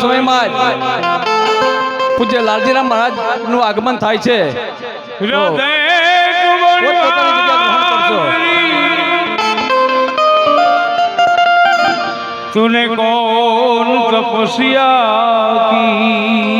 સમયમાં પૂજ્ય લાલજીરામ મહારાજનું આગમન થાય છે. તુને કોણ તપસ્યા કી?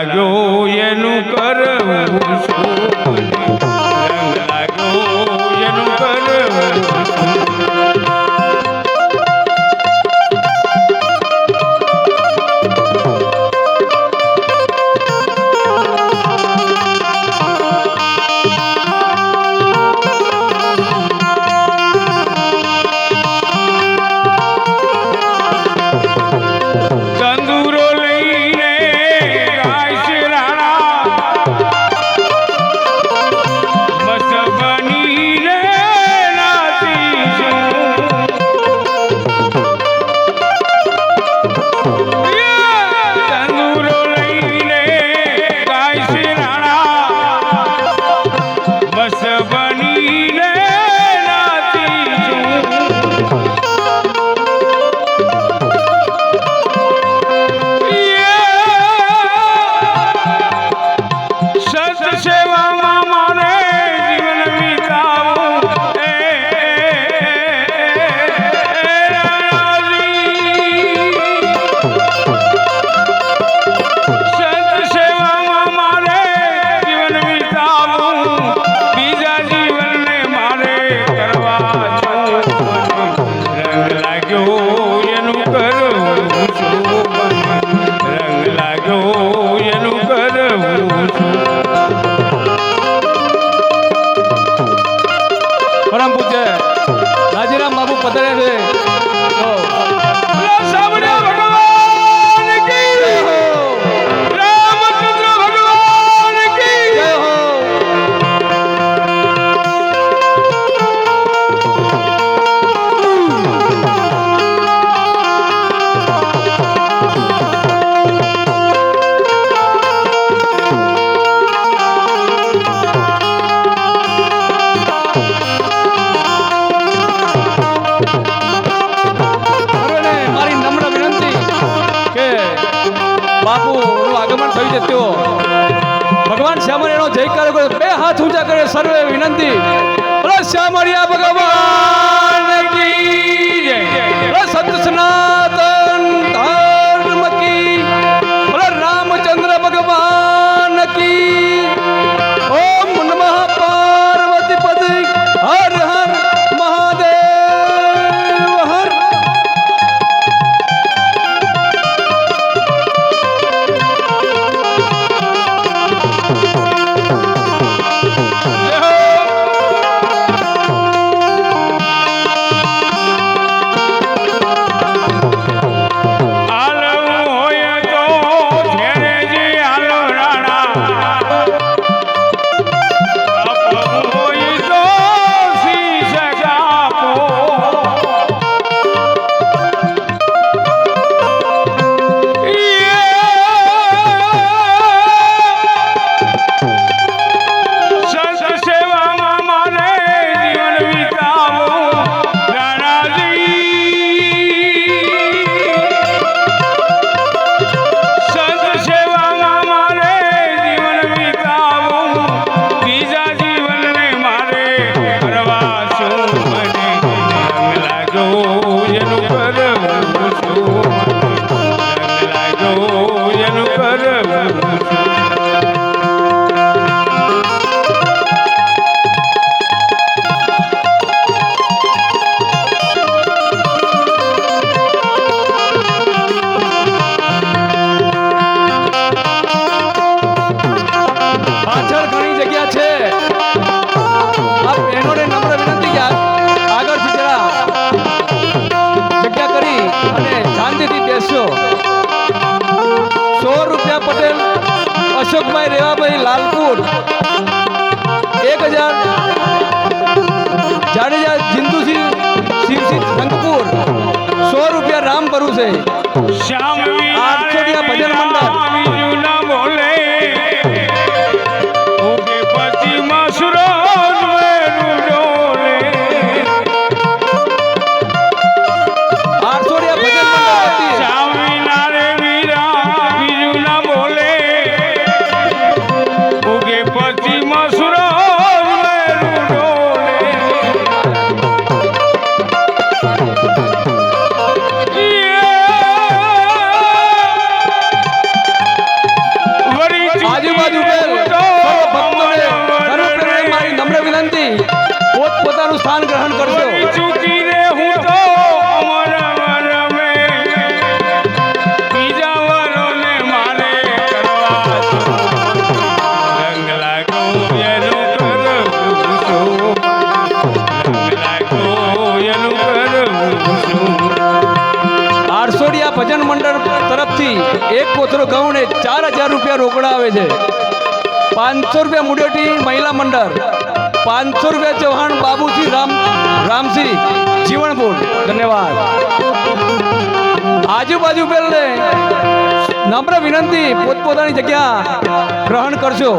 લાગ્યો એનું કરવું ભગવાન શ્યામળિયાનો જયકાર બે હાથ ઊંચા કરે સર્વે વિનંતી. બોલો શ્યામળિયા ભગવાન. છે. આ બહેનોને નમ્ર વિનંતી યાર. આગળથી જરા જગ્યા કરી અને શાંતિથી બેસજો સો રૂપિયા અશોકભાઈ રેવાભાઈ લાલપુર. એક હજાર. જાડેજા જિંદુસિંહ શિવસિંહ શંકપુર સો રૂપિયા રામ ભરું છે શ્યામ આઠસો રૂપિયા ભજન નમ્ર પોત પોતાનું સ્થાન ગ્રહણ કરજો. ચૂકી રે હું તો આરસોડિયા ભજન મંડળ તરફથી એક કોથળો ઘઉંને ચાર હજાર રૂપિયા રોકડા આવે છે. પાંચસો રૂપિયા મુડેટી મહિલા મંડળ. પાંચસો રૂપિયા ચૌહાણ બાબુસિંહ રામ રામસિંહ જીવણપુર. ધન્યવાદ. આજુબાજુ પેલને નમ્ર વિનંતી, પોતપોતાની જગ્યા ગ્રહણ કરશો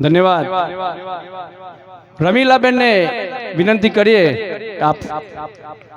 ધન્યવાદ. રમીલાબેનને વિનંતી કરીએ આપ